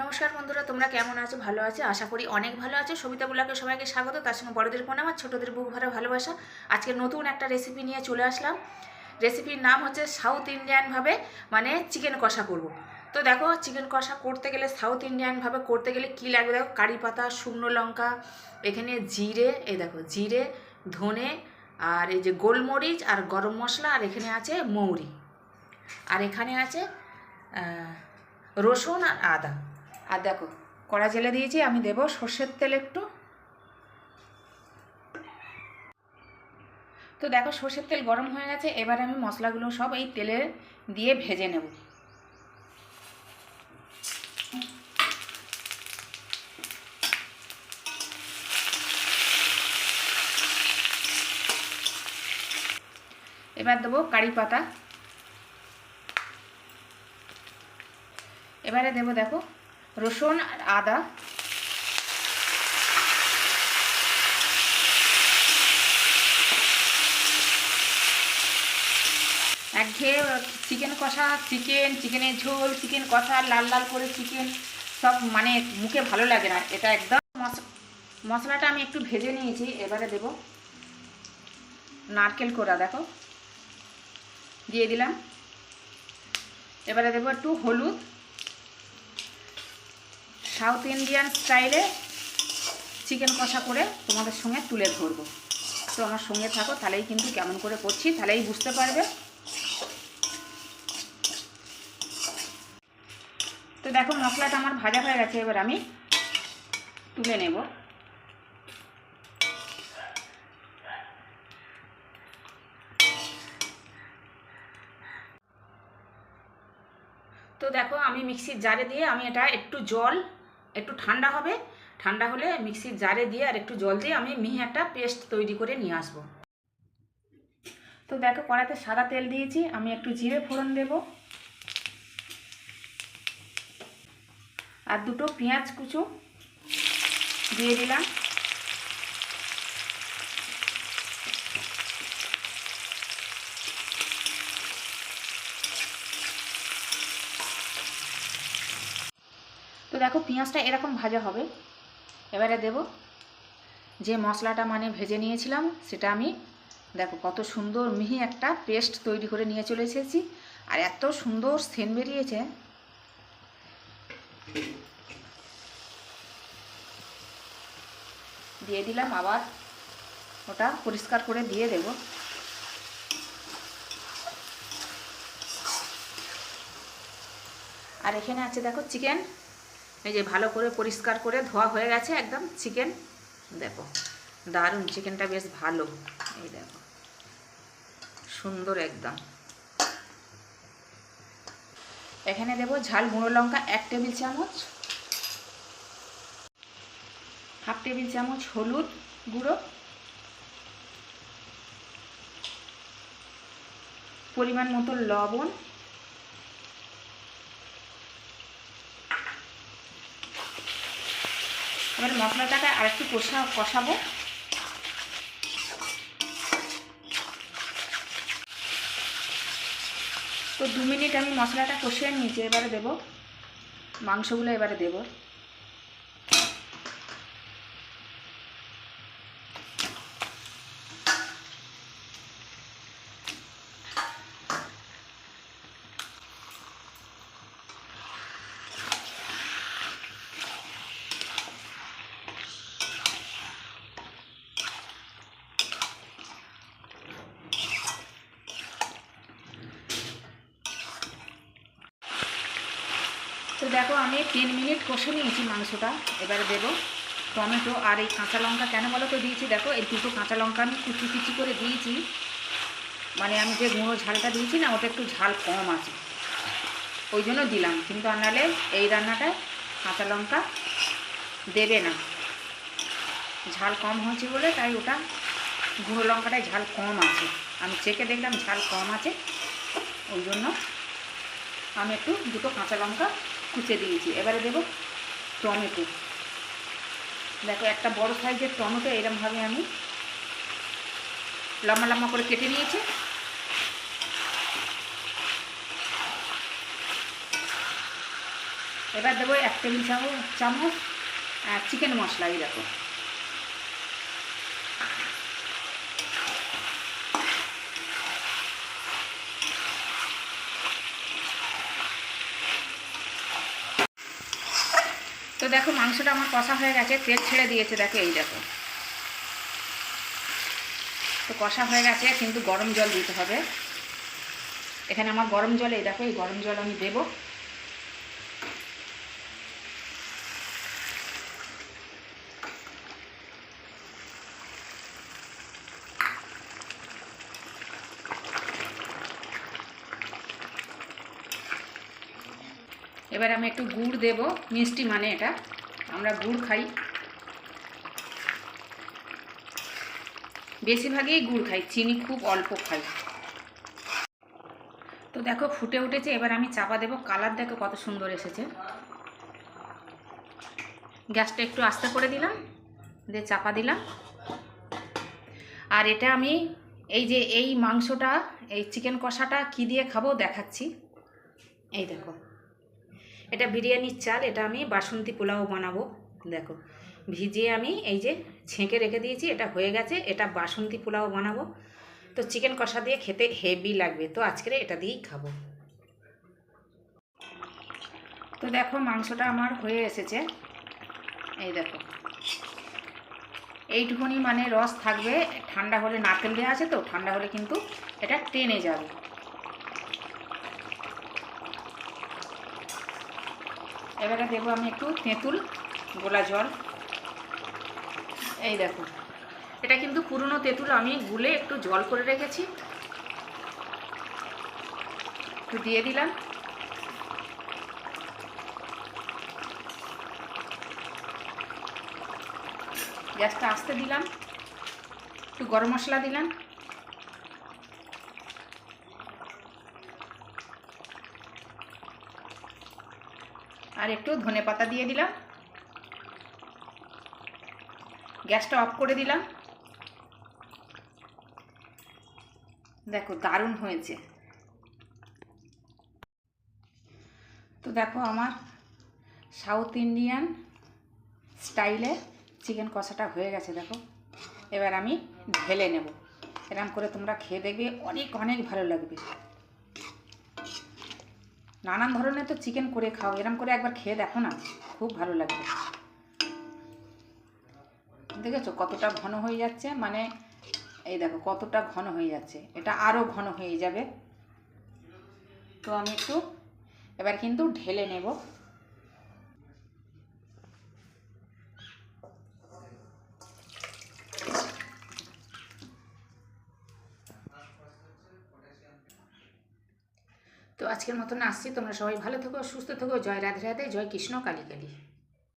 নমস্কার বন্ধুরা, তোমরা কেমন আছো? ভালো আছো? আশা করি অনেক ভালো আছো। সবিতা বুলাকে সবাইকে স্বাগত। তার সঙ্গে বড়দের প্রণাম আর ছোটোদের বুক ভরা ভালোবাসা। আজকে নতুন একটা রেসিপি নিয়ে চলে আসলাম। রেসিপির নাম হচ্ছে সাউথ ইন্ডিয়ানভাবে মানে চিকেন কষা করব। তো দেখো চিকেন কষা করতে গেলে সাউথ ইন্ডিয়ানভাবে করতে গেলে কী লাগবে? দেখো, কারি পাতা, শুকনো লঙ্কা, এখানে জিরে, এই দেখো, জিরে, ধনে, আর এই যে গোলমরিচ আর গরম মশলা, আর এখানে আছে মৌরি। আর এখানে আছে রসুন আর আদা। আর দেখো, কড়া জেলে দিয়েছি, আমি দেব সর্ষের তেল একটু। তো দেখো, সর্ষের তেল গরম হয়ে গেছে, এবার আমি মশলাগুলো সব এই তেলে দিয়ে ভেজে নেব। এবার দেবো কারি পাতা। এবারে দেবো, দেখো রসুন আর আদা। একঘেয়ে চিকেন কষা, চিকেন, চিকেনের ঝোল, চিকেন কষা, লাল লাল করে চিকেন, সব মানে মুখে ভালো লাগে না। এটা একদম মশ- মশলাটা আমি একটু ভেজে নিয়েছি, এবারে দেব নারকেল কোড়া, দেখো। দিয়ে দিলাম। এবারে দেবো একটু হলুদ। সাউথ ইন্ডিয়ান স্টাইলে চিকেন কষা করে তোমাদের সঙ্গে তুলে ধরবো। তো আমার সঙ্গে থাকো, তাহলেই কিন্তু কেমন করে করছি, তাহলেই বুঝতে পারবে। তো দেখো, মশলাটা আমার ভাজা হয়ে গেছে, এবার আমি তুলে নেব। তো দেখো, আমি মিক্সির জারে দিয়ে আমি এটা একটু জল একটু ঠান্ডা হবে। ঠান্ডা হলে মিক্সির জারে দিয়ে আর একটু জল দিয়ে আমি মিহি একটা পেস্ট তৈরি করে নিয়ে আসব। তো দেখো কড়াতে সাদা তেল দিয়েছি, আমি একটু জিরে ফোড়ন দেব। আর দুটো পেঁয়াজ কুচু দিয়ে দিলাম। দেখো পেঁয়াজটা এরকম ভাজা হবে। এবারে দেব যে মশলাটা মানে ভেজে নিয়েছিলাম, সেটা আমি দেখো কত সুন্দর মিহি একটা পেস্ট তৈরি করে নিয়ে চলে এসেছি। আর এত সুন্দর সেন বেরিয়েছে। দিয়ে দিলাম আবার ওটা পরিষ্কার করে দিয়ে দেব। আর এখানে আছে দেখো চিকেন। এই যে ভালো করে পরিষ্কার করে ধোয়া হয়ে গেছে একদম চিকেন। দেখো, দারুণ, চিকেনটা বেশ ভালো। এই দেখো, সুন্দর একদম। এখানে দেবো ঝাল, গুঁড়ো লঙ্কা এক টেবিল চামচ, হাফ টেবিল চামচ হলুদ গুঁড়ো, পরিমাণ মতো লবণ এবার মশলাটাকে আরেকটু কষা, কষাবো। তো দু মিনিট আমি মশলাটা কষিয়ে নিয়েছি, এবারে দেবো। মাংসগুলো এবারে দেবো। তো দেখো, আমি তিন মিনিট কষে নিয়েছি মাংসটা। এবারে দেবো টমেটো আর এই কাঁচা লঙ্কা কেন বলো তো দিয়েছি? দেখো, এই দুটো কাঁচা লঙ্কা আমি কুচি কুচি করে দিয়েছি। মানে আমি যে গুঁড়ো ঝালটা দিয়েছি না, ওটা একটু ঝাল কম আছে। ওই জন্য দিলাম। কিন্তু আনালে এই রান্নাটায় কাঁচা লঙ্কা দেবে না। ঝাল কম হয়েছে বলে তাই ওটা গুঁড়ো লঙ্কাটায় ঝাল কম আছে। আমি চেকে দেখলাম ঝাল কম আছে। ওই জন্য আমি একটু দুটো কাঁচা লঙ্কা কুচে দিয়েছি। এবারে দেবো টমেটো। দেখো, একটা বড় সাইজের টমেটো এরমভাবে আমি লম্বা লম্বা করে কেটে নিয়েছি। এবার দেবো এক টেবিল চামচ চিকেন মশলা, এই দেখো। দেখো, মাংসটা আমার কষা হয়ে গেছে, তেল ছেড়ে দিয়েছে, দেখো এই দেখো। তো কষা হয়ে গেছে, কিন্তু গরম জল দিতে হবে। এখানে আমার গরম জল, এই দেখো, এই গরম জল আমি দেবো। এবার আমি একটু গুড় দেব, মিষ্টি মানে এটা। আমরা গুড় খাই। বেশিরভাগই গুড় খাই, চিনি খুব অল্প খাই। তো দেখো, ফুটে উঠেছে। এবার আমি চাপা দেবো। কালার দেখো কত সুন্দর এসেছে। গ্যাসটা একটু আস্তে করে দিলাম, দিয়ে চাপা দিলাম। আর এটা আমি এই যে এই মাংসটা, এই চিকেন কষাটা কি দিয়ে খাব দেখাচ্ছি। এই দেখো। এটা বিরিয়ানির চাল, এটা আমি বাসন্তী পোলাও বানাবো। দেখো, ভিজিয়ে আমি এই যে ছেঁকে রেখে দিয়েছি, এটা হয়ে গেছে, এটা বাসন্তী পোলাও বানাবো। তো চিকেন কষা দিয়ে খেতে হেভি লাগবে, তো আজকে এটা দিয়েই খাব। তো দেখো, মাংসটা আমার হয়ে এসেছে। এই দেখো, এইটুকুনি মানে রস থাকবে, ঠান্ডা হলে নারকেল দেওয়া আছে তো, ঠান্ডা হলে কিন্তু এটা টেনে যাবে। এবারে দেবো আমি একটু তেঁতুল, গোলা জল। এই দেখো, এটা কিন্তু পুরনো তেঁতুল, আমি গুলে একটু জল করে রেখেছি। একটু দিয়ে দিলাম। গ্যাসটা আস্তে দিলাম, একটু গরম মশলা দিলাম। আর একটু ধনে পাতা দিয়ে দিলাম। গ্যাসটা অফ করে দিলাম। দেখো দারুণ হয়েছে। তো দেখো আমার সাউথ ইন্ডিয়ান স্টাইলে চিকেন কষাটা হয়ে গেছে, দেখো। এবার আমি ঢেলে নেব। এরম করে তোমরা খেয়ে দেখবে, অনেক অনেক ভালো লাগবে। নানান ধরনের তো চিকেন করে খাও, এরম করে একবার খেয়ে দেখো না, খুব ভালো লাগবে। দেখেছ কতটা ঘন হয়ে যাচ্ছে? মানে এই দেখো কতটা ঘন হয়ে যাচ্ছে। এটা আরও ঘন হয়ে যাবে। তো আমি একটু, এবার কিন্তু ঢেলে নেব। আজকের মতন আসছি। তোমরা সবাই ভালো থেকো, সুস্থ থেকো। জয় রাধে রাধে, জয় কৃষ্ণ, কালী কালী।